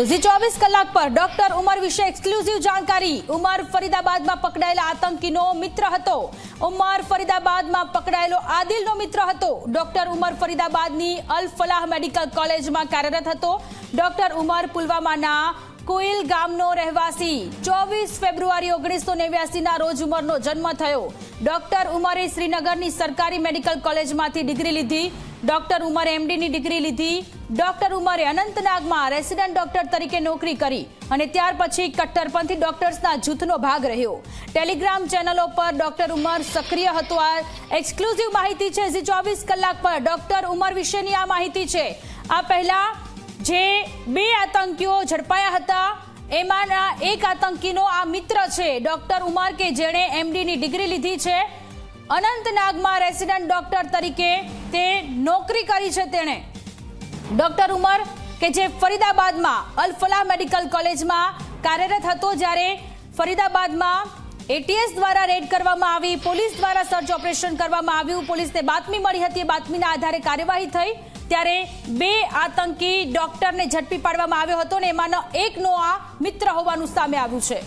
ચોવીસ કલાક પર ડોક્ટર ઉમર વિશે એક્સક્લુઝિવ જાણકારી. ઉમર ફરીદાબાદમાં પકડાયેલા આતંકીનો મિત્ર હતો. ઉમર ફરીદાબાદમાં પકડાયેલો આદિલનો મિત્ર હતો. ડોક્ટર ઉમર ફરીદાબાદની અલ ફલાહ મેડિકલ કોલેજમાં કાર્યરત હતો. ડોક્ટર ઉમર પુલવામાના કુઇલ ગામનો રહેવાસી. ચોવીસ ફેબ્રુઆરી ઓગણીસો નેવ્યાસીના રોજ ઉંમરનો જન્મ થયો. ડોક્ટર ઉમરે શ્રીનગરની સરકારી મેડિકલ કોલેજમાંથી ડિગ્રી લીધી. ડોક્ટર ઉમરે એમડીની ડિગ્રી લીધી. ડોક્ટર ઉમરે અનંતનાગમાં રેસિડન્ટ ડોક્ટર તરીકે નોકરી કરી અને ત્યાર પછી કટ્ટરપંથી ડોક્ટર્સના જૂથનો ભાગ રહ્યો. ટેલિગ્રામ ચેનલો પર ડોક્ટર ઉમર સક્રિય હતો. આ એક્સક્લુઝિવ માહિતી છે. ઝી ચોવીસ કલાક પર ડોક્ટર ઉમર વિશેની આ માહિતી છે. આ પહેલા જે બે આતંકીઓ ઝડપાયા હતા. એમાંના એક આતંકીનો આ મિત્ર છે, ડોક્ટર ઉમર કે જેણે એમડીની ડિગ્રી લીધી છે. અનંતનાગમાં રેસિડન્ટ ડોક્ટર તરીકે તે નોકરી કરી છે તેણે. ડોક્ટર ઉમર કે જે ફરીદાબાદમાં અલ મેડિકલ કોલેજમાં કાર્યરત હતો જ્યારે ફરીદાબાદમાં એટીએસ દ્વારા રેડ કરવામાં આવી, પોલીસ દ્વારા સર્ચ ઓપરેશન કરવામાં આવ્યું, પોલીસને બાતમી મળી હતી બાતમીના આધારે કાર્યવાહી થઈ. ત્યારે બે આતંકી ડોક્ટરને ઝડપી પાડવામાં આવ્યો હતો ને એમાંનો એકનો આ મિત્ર હોવાનું સામે આવ્યું છે.